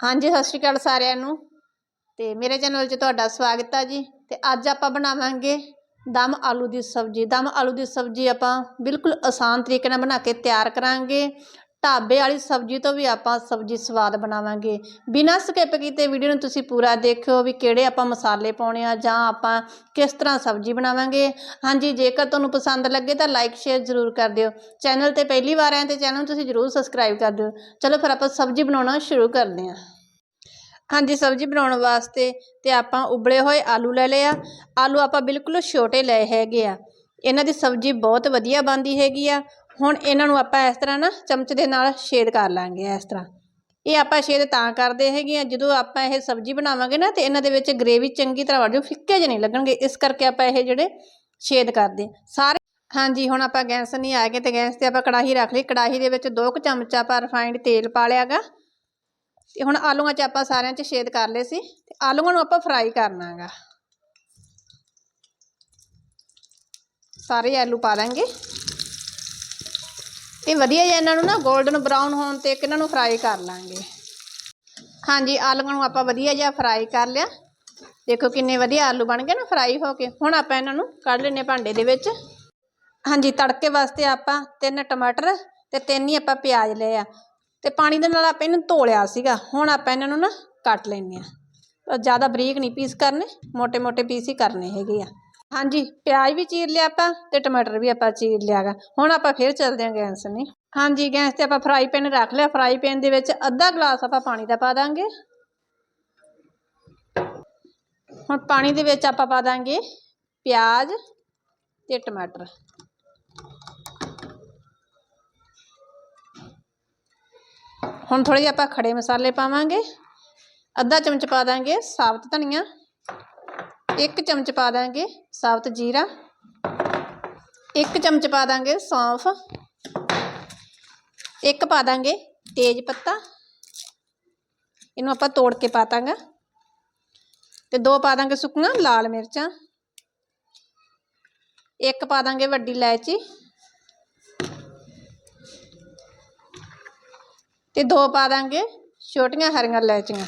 ਹਾਂਜੀ, ਸਤਿ ਸ਼੍ਰੀ ਅਕਾਲ ਸਾਰਿਆਂ ਨੂੰ। ਤੇ ਮੇਰੇ ਚੈਨਲ 'ਚ ਤੁਹਾਡਾ ਸਵਾਗਤ ਆ ਜੀ। ਤੇ ਅੱਜ ਆਪਾਂ ਬਣਾਵਾਂਗੇ ਦਮ ਆਲੂ ਦੀ ਸਬਜ਼ੀ। ਦਮ ਆਲੂ ਦੀ ਸਬਜ਼ੀ ਆਪਾਂ ਬਿਲਕੁਲ ਆਸਾਨ ਤਰੀਕੇ ਨਾਲ ਬਣਾ ਕੇ ਤਿਆਰ ਕਰਾਂਗੇ। ਢਾਬੇ ਵਾਲੀ ਸਬਜ਼ੀ ਤੋਂ ਵੀ ਆਪਾਂ ਸਬਜ਼ੀ ਸਵਾਦ ਬਣਾਵਾਂਗੇ। ਬਿਨਾਂ ਸਕਿਪ ਕੀਤੇ ਵੀਡੀਓ ਨੂੰ ਤੁਸੀਂ ਪੂਰਾ ਦੇਖਿਓ ਵੀ ਕਿਹੜੇ ਆਪਾਂ ਮਸਾਲੇ ਪਾਉਣੇ ਆ ਜਾਂ ਆਪਾਂ ਕਿਸ ਤਰ੍ਹਾਂ ਸਬਜ਼ੀ ਬਣਾਵਾਂਗੇ। ਹਾਂਜੀ, ਜੇਕਰ ਤੁਹਾਨੂੰ ਪਸੰਦ ਲੱਗੇ ਤਾਂ ਲਾਈਕ ਸ਼ੇਅਰ ਜ਼ਰੂਰ ਕਰ ਦਿਓ। ਚੈਨਲ ਤੇ ਪਹਿਲੀ ਵਾਰ ਆਏ ਤੇ ਚੈਨਲ ਨੂੰ ਤੁਸੀਂ ਜ਼ਰੂਰ ਸਬਸਕ੍ਰਾਈਬ ਕਰ ਦਿਓ। ਚਲੋ ਫਿਰ ਆਪਾਂ ਸਬਜ਼ੀ ਬਣਾਉਣਾ ਸ਼ੁਰੂ ਕਰਦੇ ਹਾਂ। ਹਾਂਜੀ, ਸਬਜ਼ੀ ਬਣਾਉਣ ਵਾਸਤੇ ਤੇ ਆਪਾਂ ਉਬਲੇ ਹੋਏ ਆਲੂ ਲੈ ਲਏ ਆ। ਆਲੂ ਆਪਾਂ ਬਿਲਕੁਲ ਛੋਟੇ ਲਏ ਹੈਗੇ ਆ। ਇਹਨਾਂ ਦੀ ਸਬਜ਼ੀ ਬਹੁਤ ਵਧੀਆ ਬਣਦੀ ਹੈਗੀ ਆ। ਹੁਣ ਇਹਨਾਂ ਨੂੰ ਆਪਾਂ ਇਸ ਤਰ੍ਹਾਂ ਨਾ ਚਮਚ ਦੇ ਨਾਲ ਛੇਦ ਕਰ ਲਾਂਗੇ ਇਸ ਤਰ੍ਹਾਂ। ਇਹ ਆਪਾਂ ਛੇਦ ਤਾਂ ਕਰਦੇ ਹੈਗੇ ਆ, ਜਦੋਂ ਆਪਾਂ ਇਹ ਸਬਜ਼ੀ ਬਣਾਵਾਂਗੇ ਨਾ ਤੇ ਇਹਨਾਂ ਦੇ ਵਿੱਚ ਗ੍ਰੇਵੀ ਚੰਗੀ ਤਰ੍ਹਾਂ ਵੜ ਜਾਊ ਫਿੱਕੇ ਜਿਹੇ ਨਹੀਂ ਲੱਗਣਗੇ, ਇਸ ਕਰਕੇ ਆਪਾਂ ਇਹ ਜਿਹੜੇ ਛੇਦ ਕਰਦੇ ਸਾਰੇ ਹਾਂਜੀ, ਹੁਣ ਆਪਾਂ ਗੈਸ ਨਹੀਂ ਆ ਗਏ ਤੇ ਗੈਸ ਤੇ ਆਪਾਂ ਕੜਾਹੀ ਰੱਖ ਲਈ। ਕੜਾਹੀ ਦੇ ਵਿੱਚ ਦੋ ਕੁ ਚਮਚਾ ਆਪਾਂ ਰਿਫਾਈਨਡ ਤੇਲ ਪਾ ਲਿਆਗਾ ਤੇ ਹੁਣ ਆਲੂਆਂ 'ਚ ਆਪਾਂ ਸਾਰਿਆਂ 'ਚ ਛੇਦ ਕਰ ਲਏ ਸੀ। ਤੇ ਆਲੂਆਂ ਨੂੰ ਆਪਾਂ ਫਰਾਈ ਕਰਨਾਗਾ ਸਾਰੇ ਆਲੂ ਪਾ ਲਾਂਗੇ ਇਹ ਵਧੀਆ ਜਿਹਾ ਇਹਨਾਂ ਨੂੰ ਨਾ 골ਡਨ ਬਰਾਊਨ ਹੋਣ ਤੇ ਇਹਨਾਂ ਨੂੰ ਫਰਾਈ ਕਰ ਲਾਂਗੇ। ਹਾਂਜੀ, ਆਲੂਆਂ ਨੂੰ ਆਪਾਂ ਵਧੀਆ ਜਿਹਾ ਫਰਾਈ ਕਰ ਲਿਆ। ਦੇਖੋ ਕਿੰਨੇ ਵਧੀਆ ਆਲੂ ਬਣ ਗਏ ਨਾ ਫਰਾਈ ਹੋ ਕੇ। ਹੁਣ ਆਪਾਂ ਇਹਨਾਂ ਨੂੰ ਕੱਢ ਲੈਨੇ ਭਾਂਡੇ ਦੇ ਵਿੱਚ। ਹਾਂਜੀ, ਤੜਕੇ ਵਾਸਤੇ ਆਪਾਂ ਤਿੰਨ ਟਮਾਟਰ ਤੇ ਤਿੰਨ ਹੀ ਆਪਾਂ ਪਿਆਜ਼ ਲਏ ਆ। ਤੇ ਪਾਣੀ ਦੇ ਨਾਲ ਆਪਾਂ ਇਹਨੂੰ ਧੋ ਲਿਆ ਸੀਗਾ। ਹੁਣ ਆਪਾਂ ਇਹਨਾਂ ਨੂੰ ਨਾ ਕੱਟ ਲੈਨੇ ਆ ਜ਼ਿਆਦਾ ਬਰੀਕ ਨਹੀਂ ਪੀਸ ਕਰਨੇ ਮੋٹے ਮੋٹے ਪੀਸ ਹੀ ਕਰਨੇ ਹੈਗੇ ਆ। ਹਾਂਜੀ, ਪਿਆਜ਼ ਵੀ ਚੀਰ ਲਿਆ ਆਪਾਂ ਤੇ ਟਮਾਟਰ ਵੀ ਆਪਾਂ ਚੀਰ ਲਿਆਗਾ। ਹੁਣ ਆਪਾਂ ਫਿਰ ਚੱਲਦੇ ਹਾਂ ਗੈਸ ਨੇ ਹਾਂਜੀ, ਗੈਸ ਤੇ ਆਪਾਂ ਫਰਾਈ ਪੈਨ ਰੱਖ ਲਿਆ। ਫਰਾਈ ਪੈਨ ਦੇ ਵਿੱਚ ਅੱਧਾ ਗਲਾਸ ਆਪਾਂ ਪਾਣੀ ਦਾ ਪਾ ਦਾਂਗੇ। ਹੁਣ ਪਾਣੀ ਦੇ ਵਿੱਚ ਆਪਾਂ ਪਾ ਦਾਂਗੇ ਪਿਆਜ਼ ਤੇ ਟਮਾਟਰ। ਹੁਣ ਥੋੜੇ ਜਿਹਾ ਆਪਾਂ ਖੜੇ ਮਸਾਲੇ ਪਾਵਾਂਗੇ। ਅੱਧਾ ਚਮਚ ਪਾ ਦਾਂਗੇ ਸਾਬਤ ਧਨੀਆ। ਇੱਕ ਚਮਚ ਪਾ ਦਾਂਗੇ ਸਾਬਤ ਜੀਰਾ, ਇੱਕ ਚਮਚ ਪਾ ਦਾਂਗੇ ਸੌਂਫ, ਇੱਕ ਪਾ ਦਾਂਗੇ ਤੇਜ ਪੱਤਾ। ਇਹਨੂੰ ਆਪਾਂ ਤੋੜ ਕੇ ਪਾ ਦਾਂਗਾ ਤੇ ਦੋ ਪਾ ਦਾਂਗੇ ਸੁੱਕੀਆਂ ਲਾਲ ਮਿਰਚਾਂ, ਇੱਕ ਪਾ ਦਾਂਗੇ ਵੱਡੀ ਇਲਾਇਚੀ ਤੇ ਦੋ ਪਾ ਦਾਂਗੇ ਛੋਟੀਆਂ ਹਰੀਆਂ ਇਲਾਇਚੀਆਂ।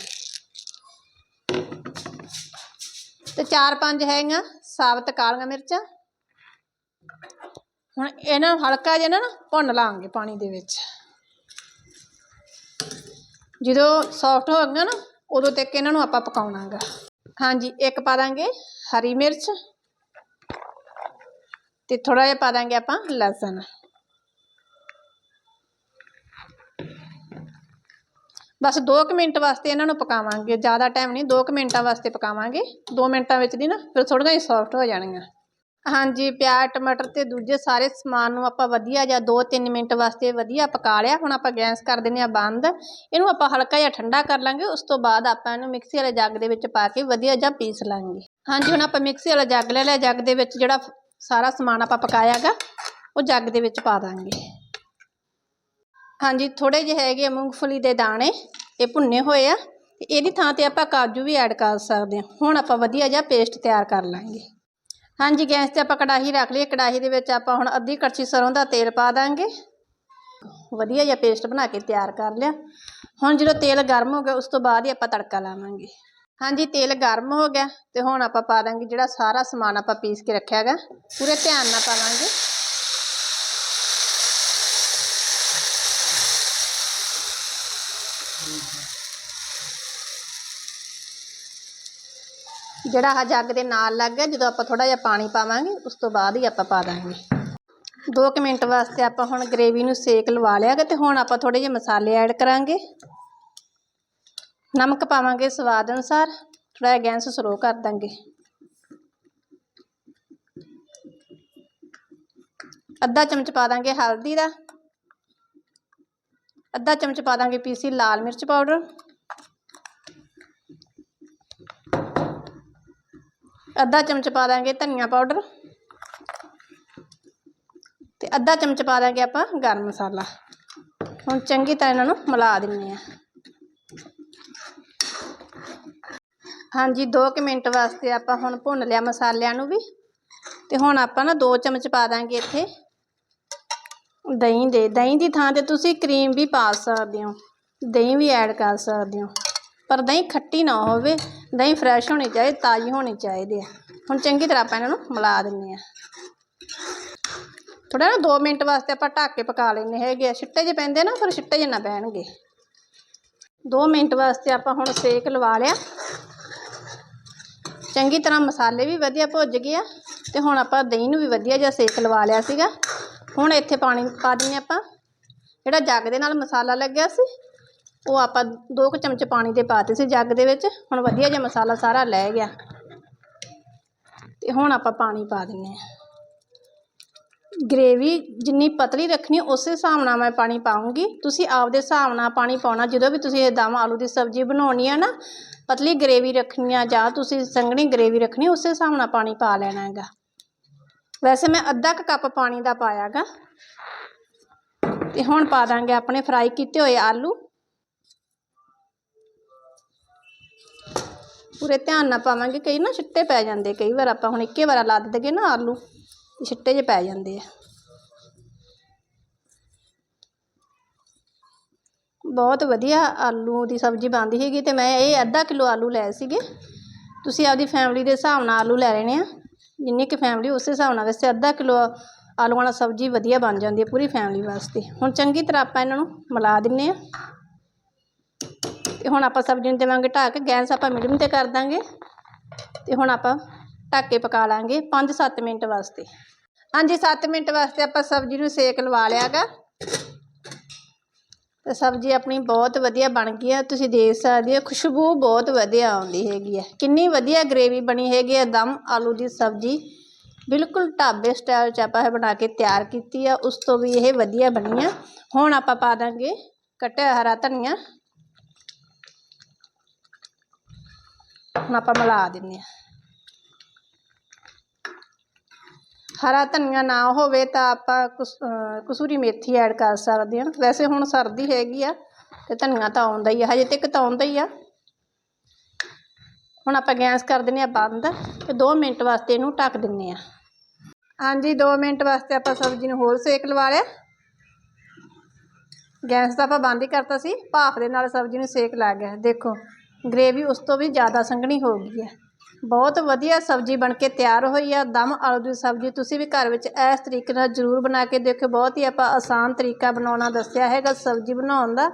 ਤੇ ਚਾਰ ਪੰਜ ਹੈਗੀਆਂ, ਸਾਬਤ ਕਾਲੀਆਂ ਮਿਰਚਾਂ। ਹੁਣ ਇਹਨਾਂ ਹਲਕਾ ਜਿਹਾ ਨਾ ਭੁੰਨ ਲਾਂਗੇ ਪਾਣੀ ਦੇ ਵਿੱਚ। ਜਦੋਂ ਸੌਫਟ ਹੋ ਗਿਆ ਨਾ, ਉਦੋਂ ਤੱਕ ਇਹਨਾਂ ਨੂੰ ਆਪਾਂ ਪਕਾਉਣਾਗਾ। ਹਾਂਜੀ, ਇੱਕ ਪਾ ਦਾਂਗੇ ਹਰੀ ਮਿਰਚ ਤੇ ਥੋੜਾ ਜਿਹਾ ਪਾ ਦਾਂਗੇ ਆਪਾਂ ਲਸਣ। ਬਸ 2 ਮਿੰਟ ਵਾਸਤੇ ਇਹਨਾਂ ਨੂੰ ਪਕਾਵਾਂਗੇ, ਜ਼ਿਆਦਾ ਟਾਈਮ ਨਹੀਂ 2 ਮਿੰਟਾਂ ਵਾਸਤੇ ਪਕਾਵਾਂਗੇ। 2 ਮਿੰਟਾਂ ਵਿੱਚ ਦੀ ਨਾ ਫਿਰ ਥੋੜ੍ਹੀਆਂ ਜਿਹਾ ਸੌਫਟ ਹੋ ਜਾਣਗੀਆਂ। ਹਾਂਜੀ ਪਿਆਜ਼ ਟਮਾਟਰ ਤੇ ਦੂਜੇ ਸਾਰੇ ਸਮਾਨ ਨੂੰ ਆਪਾਂ ਵਧੀਆ ਜਾਂ 2-3 ਮਿੰਟ ਵਾਸਤੇ ਵਧੀਆ ਪਕਾ ਲਿਆ। ਹੁਣ ਆਪਾਂ ਗੈਸ ਕਰ ਦਿੰਦੇ ਆ ਬੰਦ। ਇਹਨੂੰ ਆਪਾਂ ਹਲਕਾ ਜਿਹਾ ਠੰਡਾ ਕਰ ਲਾਂਗੇ। ਉਸ ਤੋਂ ਬਾਅਦ ਆਪਾਂ ਇਹਨੂੰ ਮਿਕਸੀ ਵਾਲੇ ਜੱਗ ਦੇ ਵਿੱਚ ਪਾ ਕੇ ਵਧੀਆ ਜਿਹਾ ਪੀਸ ਲਾਂਗੇ। ਹਾਂਜੀ, ਹੁਣ ਆਪਾਂ ਮਿਕਸੀ ਵਾਲਾ ਜੱਗ ਲੈ ਲਿਆ। ਜੱਗ ਦੇ ਵਿੱਚ ਜਿਹੜਾ ਸਾਰਾ ਸਮਾਨ ਆਪਾਂ ਪਕਾਇਆਗਾ ਉਹ ਜੱਗ ਦੇ ਵਿੱਚ ਪਾ ਦਾਂਗੇ। ਹਾਂਜੀ ਥੋੜੇ ਜਿਹੇ ਹੈਗੇ ਆ ਮੂੰਗਫਲੀ ਦੇ ਦਾਣੇ, ਇਹ ਭੁੰਨੇ ਹੋਏ ਆ, ਤੇ ਇਹਦੀ ਥਾਂ ਤੇ ਆਪਾਂ ਕਾਜੂ ਵੀ ਐਡ ਕਰ ਸਕਦੇ ਹਾਂ ਹੁਣ ਆਪਾਂ ਵਧੀਆ ਜਿਹਾ ਪੇਸਟ ਤਿਆਰ ਕਰ ਲਾਂਗੇ। ਹਾਂਜੀ, ਗੈਸ ਤੇ ਆਪਾਂ ਕੜਾਹੀ ਰੱਖ ਲਈ। ਕੜਾਹੀ ਦੇ ਵਿੱਚ ਆਪਾਂ ਹੁਣ ਅੱਧੀ ਕੜਛੀ ਸਰੋਂ ਦਾ ਤੇਲ ਪਾ ਦਾਂਗੇ। ਵਧੀਆ ਜਿਹਾ ਪੇਸਟ ਬਣਾ ਕੇ ਤਿਆਰ ਕਰ ਲਿਆ। ਹੁਣ ਜਦੋਂ ਤੇਲ ਗਰਮ ਹੋ ਗਿਆ, ਉਸ ਤੋਂ ਬਾਅਦ ਹੀ ਆਪਾਂ ਤੜਕਾ ਲਾਵਾਂਗੇ। ਹਾਂਜੀ, ਤੇਲ ਗਰਮ ਹੋ ਗਿਆ, ਤੇ ਹੁਣ ਆਪਾਂ ਪਾ ਦਾਂਗੇ ਜਿਹੜਾ ਸਾਰਾ ਸਮਾਨ ਆਪਾਂ ਪੀਸ ਕੇ ਰੱਖਿਆ ਹੈਗਾ। ਪੂਰੇ ਧਿਆਨ ਨਾਲ ਪਾਵਾਂਗੇ ਜਿਹੜਾ ਆ ਜੱਗ ਦੇ ਨਾਲ ਲੱਗ ਗਿਆ, ਜਦੋਂ ਆਪਾਂ ਥੋੜਾ ਜਿਹਾ ਪਾਣੀ ਪਾਵਾਂਗੇ, ਉਸ ਤੋਂ ਬਾਅਦ ਹੀ ਆਪਾਂ ਪਾ ਦਾਂਗੇ। 2 ਮਿੰਟ ਵਾਸਤੇ ਆਪਾਂ ਹੁਣ ਗ੍ਰੇਵੀ ਨੂੰ ਸੇਕ ਲਵਾ ਲਿਆ ਤੇ ਹੁਣ ਆਪਾਂ ਥੋੜੇ ਜਿਹੇ ਮਸਾਲੇ ਐਡ ਕਰਾਂਗੇ। ਨਮਕ ਪਾਵਾਂਗੇ ਸਵਾਦ ਅਨੁਸਾਰ ਥੋੜਾ ਜਿਹਾ ਗੈਸ ਸਲੋ ਕਰ ਦਾਂਗੇ। ਅੱਧਾ ਚਮਚ ਪਾ ਦਾਂਗੇ ਹਲਦੀ ਦਾ। ਅੱਧਾ ਚਮਚ ਪਾ ਦਾਂਗੇ ਪੀਸੀ ਲਾਲ ਮਿਰਚ ਪਾਊਡਰ। ਅੱਧਾ ਚਮਚ ਪਾ ਦਾਂਗੇ ਧਨੀਆ ਪਾਊਡਰ ਤੇ ਅੱਧਾ ਚਮਚ ਪਾ ਦਾਂਗੇ ਆਪਾਂ ਗਰਮ ਮਸਾਲਾ। ਹੁਣ ਚੰਗੀ ਤਰ੍ਹਾਂ ਇਹਨਾਂ ਨੂੰ ਮਿਲਾ ਦਿੰਨੇ ਆ। ਹਾਂਜੀ 2 ਮਿੰਟ ਵਾਸਤੇ ਆਪਾਂ ਹੁਣ ਭੁੰਨ ਲਿਆ ਮਸਾਲਿਆਂ ਨੂੰ ਵੀ। ਤੇ ਹੁਣ ਆਪਾਂ ਨਾ 2 ਚਮਚ ਪਾ ਦਾਂਗੇ ਇੱਥੇ ਦਹੀਂ ਦੇ। ਦਹੀਂ ਦੀ ਥਾਂ ਤੇ ਤੁਸੀਂ ਕਰੀਮ ਵੀ ਪਾ ਸਕਦੇ ਹੋ, ਦਹੀਂ ਵੀ ਐਡ ਕਰ ਸਕਦੇ ਹੋ। ਪਰ ਦਹੀਂ ਖੱਟੀ ਨਾ ਹੋਵੇ। ਦਹੀਂ ਫਰੈਸ਼ ਹੋਣੀ ਚਾਹੀਦੀ, ਤਾਜ਼ੀ ਹੋਣੀ ਚਾਹੀਦੀ ਆ। ਹੁਣ ਚੰਗੀ ਤਰ੍ਹਾਂ ਆਪਾਂ ਇਹਨਾਂ ਨੂੰ ਮਿਲਾ ਦਿੰਦੇ ਆ। ਥੋੜਾ ਨਾ 2 ਮਿੰਟ ਵਾਸਤੇ ਆਪਾਂ ਢੱਕ ਕੇ ਪਕਾ ਲੈਣੇ ਹੈਗੇ ਆ। ਛਿੱਟੇ ਜੇ ਪੈਂਦੇ ਨਾ, ਫਿਰ ਛਿੱਟੇ ਜੇ ਨਾ ਪੈਣਗੇ। 2 ਮਿੰਟ ਵਾਸਤੇ ਆਪਾਂ ਹੁਣ ਸੇਕ ਲਵਾ ਲਿਆ। ਚੰਗੀ ਤਰ੍ਹਾਂ ਮਸਾਲੇ ਵੀ ਵਧੀਆ ਭੁੱਜ ਗਏ ਆ ਤੇ ਹੁਣ ਆਪਾਂ ਦਹੀਂ ਨੂੰ ਵੀ ਵਧੀਆ ਜਿਹਾ ਸੇਕ ਲਵਾ ਲਿਆ ਸੀਗਾ। ਹੁਣ ਇੱਥੇ ਪਾਣੀ ਪਾ ਦਿੰਨੇ ਆਪਾਂ। ਜਿਹੜਾ ਜੱਗ ਦੇ ਨਾਲ ਮਸਾਲਾ ਲੱਗਿਆ ਸੀ ਉਹ ਆਪਾਂ ਦੋ ਕੁ ਚਮਚ ਪਾਣੀ ਦੇ ਪਾਤੇ ਸੀ ਜੱਗ ਦੇ ਵਿੱਚ। ਹੁਣ ਵਧੀਆ ਜਿਹਾ ਮਸਾਲਾ ਸਾਰਾ ਲੈ ਗਿਆ। ਤੇ ਹੁਣ ਆਪਾਂ ਪਾਣੀ ਪਾ ਦਿੰਨੇ ਆ ਗ੍ਰੇਵੀ ਜਿੰਨੀ ਪਤਲੀ ਰੱਖਣੀ, ਉਸੇ ਹਿਸਾਬ ਨਾਲ ਮੈਂ ਪਾਣੀ ਪਾਉਂਗੀ ਤੁਸੀਂ ਆਪਦੇ ਹਿਸਾਬ ਨਾਲ ਪਾਣੀ ਪਾਉਣਾ। ਜਦੋਂ ਵੀ ਤੁਸੀਂ ਇਹ ਦਮ ਆਲੂ ਦੀ ਸਬਜ਼ੀ ਬਣਾਉਣੀ ਆ ਨਾ, ਪਤਲੀ ਗ੍ਰੇਵੀ ਰੱਖਣੀ ਆ ਜਾਂ ਤੁਸੀਂ ਸੰਘਣੀ ਗ੍ਰੇਵੀ ਰੱਖਣੀ, ਉਸੇ ਹਿਸਾਬ ਨਾਲ ਪਾਣੀ ਪਾ ਲੈਣਾ ਹੈਗਾ। ਵੈਸੇ ਮੈਂ ਅੱਧਾ ਕੁ ਕੱਪ ਪਾਣੀ ਦਾ ਪਾਇਆਗਾ ਤੇ ਹੁਣ ਪਾ ਦਾਂਗੇ ਆਪਣੇ ਫਰਾਈ ਕੀਤੇ ਹੋਏ ਆਲੂ। ਪੂਰੇ ਧਿਆਨ ਨਾਲ ਪਾਵਾਂਗੇ। ਕਈ ਨਾ ਛਿੱਟੇ ਪੈ ਜਾਂਦੇ, ਕਈ ਵਾਰ ਆਪਾਂ ਹੁਣ ਇੱਕੇ ਵਾਰ ਲਾ ਦਗੇ ਨਾ ਆਲੂ, ਤੇ ਛਿੱਟੇ ਜੇ ਪੈ ਜਾਂਦੇ ਆ। ਬਹੁਤ ਵਧੀਆ ਆਲੂ ਦੀ ਸਬਜ਼ੀ ਬਣਦੀ ਹੈਗੀ ਤੇ ਮੈਂ ਇਹ ਅੱਧਾ ਕਿਲੋ ਆਲੂ ਲਏ ਸੀਗੇ। ਤੁਸੀਂ ਆਪਦੀ ਫੈਮਿਲੀ ਦੇ ਹਿਸਾਬ ਨਾਲ ਆਲੂ ਲੈ ਲੈਣੇ ਆ। ਜਿੰਨੀ ਕੁ ਫੈਮਿਲੀ ਉਸੇ ਹਿਸਾਬ ਨਾਲ, ਵੈਸੇ ਅੱਧਾ ਕਿਲੋ ਆਲੂਆਂ ਵਾਲਾ ਸਬਜ਼ੀ ਵਧੀਆ ਬਣ ਜਾਂਦੀ ਹੈ ਪੂਰੀ ਫੈਮਿਲੀ ਵਾਸਤੇ। ਹੁਣ ਚੰਗੀ ਤਰ੍ਹਾਂ ਆਪਾਂ ਇਹਨਾਂ ਨੂੰ ਮਿਲਾ ਦਿੰਨੇ ਆ। ਤੇ ਹੁਣ ਆਪਾਂ ਸਬਜ਼ੀ ਨੂੰ ਦੇਵਾਂਗੇ ਢੱਕ ਗੈਸ ਆਪਾਂ ਮੀਡੀਅਮ ਤੇ ਕਰ ਦਾਂਗੇ। ਤੇ ਹੁਣ ਆਪਾਂ ਢੱਕ ਕੇ ਪਕਾ ਲਾਂਗੇ 5-7 ਮਿੰਟ ਵਾਸਤੇ। ਹਾਂਜੀ 7 ਮਿੰਟ ਵਾਸਤੇ ਆਪਾਂ ਸਬਜ਼ੀ ਨੂੰ ਸੇਕ ਲਵਾ ਲਿਆਗਾ। ਤੇ ਸਬਜ਼ੀ ਆਪਣੀ ਬਹੁਤ ਵਧੀਆ ਬਣ ਗਈ ਆ। ਤੁਸੀਂ ਦੇਖ ਸਕਦੇ ਹੋ, ਖੁਸ਼ਬੂ ਬਹੁਤ ਵਧੀਆ ਆਉਂਦੀ ਹੈਗੀ ਹੈ ਕਿੰਨੀ ਵਧੀਆ ਗ੍ਰੇਵੀ ਬਣੀ ਹੈਗੀ ਹੈ ਦਮ ਆਲੂ ਦੀ ਸਬਜ਼ੀ। ਬਿਲਕੁਲ ਢਾਬੇ ਸਟਾਈਲ ਚ ਆਪਾਂ ਇਹ ਬਣਾ ਕੇ ਤਿਆਰ ਕੀਤੀ ਆ। ਉਸ ਤੋਂ ਵੀ ਇਹ ਵਧੀਆ ਬਣੀ ਆ। ਹੁਣ ਆਪਾਂ ਪਾ ਦਾਂਗੇ ਕੱਟਿਆ ਹਰਾ ਧਨੀਆ। ਹੁਣ ਆਪਾਂ ਮਿਲਾ ਦਿੰਨੇ ਆ ਹਰਾ ਧਨੀਆ ਨਾ ਹੋਵੇ ਤਾਂ ਆਪਾਂ ਕਸੂਰੀ ਮੇਥੀ ਐਡ ਕਰ ਸਕਦੇ ਹਾਂ। ਵੈਸੇ ਹੁਣ ਸਰਦੀ ਹੈਗੀ ਆ ਤੇ ਧਨੀਆ ਤਾਂ ਆਉਂਦਾ ਹੀ ਆ, ਹਜੇ ਤੱਕ ਤਾਂ ਆਉਂਦਾ ਹੀ ਆ। ਹੁਣ ਆਪਾਂ ਗੈਸ ਕਰ ਦਿੰਨੇ ਆ ਬੰਦ ਤੇ 2 ਮਿੰਟ ਵਾਸਤੇ ਇਹਨੂੰ ਢੱਕ ਦਿੰਨੇ ਆ ਹਾਂਜੀ 2 ਮਿੰਟ ਵਾਸਤੇ ਆਪਾਂ ਸਬਜ਼ੀ ਨੂੰ ਹੋਰ ਸੇਕ ਲਵਾ ਲਿਆ। ਗੈਸ ਤਾਂ ਆਪਾਂ ਬੰਦ ਹੀ ਕਰਤਾ ਸੀ, ਭਾਫ ਦੇ ਨਾਲ ਸਬਜ਼ੀ ਨੂੰ ਸੇਕ ਲੱਗ ਗਿਆ। ਦੇਖੋ ਗ੍ਰੇਵੀ ਉਸ ਤੋਂ ਵੀ ਜ਼ਿਆਦਾ ਸੰਘਣੀ ਹੋ ਗਈ ਹੈ। ਬਹੁਤ ਵਧੀਆ ਸਬਜ਼ੀ ਬਣ ਕੇ ਤਿਆਰ ਹੋਈ ਆ। ਦਮ ਆਲੂ ਦੀ ਸਬਜ਼ੀ ਤੁਸੀਂ ਵੀ ਘਰ ਵਿੱਚ ਇਸ ਤਰੀਕੇ ਨਾਲ ਜ਼ਰੂਰ ਬਣਾ ਕੇ ਦੇਖਿਓ। ਬਹੁਤ ਹੀ ਆਪਾਂ ਆਸਾਨ ਤਰੀਕਾ ਬਣਾਉਣਾ ਦੱਸਿਆ ਹੈਗਾ ਸਬਜ਼ੀ ਬਣਾਉਣ ਦਾ।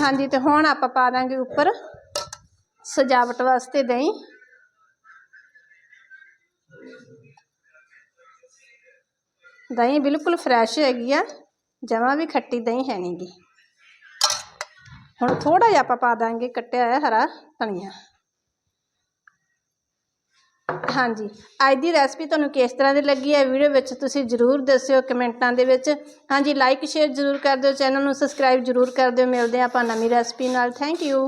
ਹਾਂਜੀ, ਤੇ ਹੁਣ ਆਪਾਂ ਪਾ ਦਾਂਗੇ ਉੱਪਰ ਸਜਾਵਟ ਵਾਸਤੇ ਦਹੀਂ। ਦਹੀਂ ਬਿਲਕੁਲ ਫਰੈਸ਼ ਹੈਗੀ ਆ। ਜਮਾਂ ਵੀ ਖੱਟੀ ਦਹੀਂ ਹੈ ਨਹੀਂਗੀ ਹੁਣ ਥੋੜਾ ਜਿਹਾ ਆਪਾਂ ਪਾ ਦਾਂਗੇ ਕੱਟਿਆ ਹੋਇਆ ਹਰਾ ਧਨੀਆ। ਹਾਂਜੀ, ਅੱਜ ਦੀ ਰੈਸਪੀ ਤੁਹਾਨੂੰ ਕਿਸ ਤਰ੍ਹਾਂ ਦੀ ਲੱਗੀ ਹੈ ਵੀਡੀਓ ਵਿੱਚ ਤੁਸੀਂ ਜਰੂਰ ਦੱਸਿਓ ਕਮੈਂਟਾਂ ਦੇ ਵਿੱਚ। ਹਾਂਜੀ ਲਾਈਕ ਸ਼ੇਅਰ ਜਰੂਰ ਕਰ ਦਿਓ, ਚੈਨਲ ਨੂੰ ਸਬਸਕ੍ਰਾਈਬ ਜਰੂਰ ਕਰ ਦਿਓ। ਮਿਲਦੇ ਹਾਂ ਆਪਾਂ ਨਵੀਂ ਰੈਸਪੀ ਨਾਲ। Thank you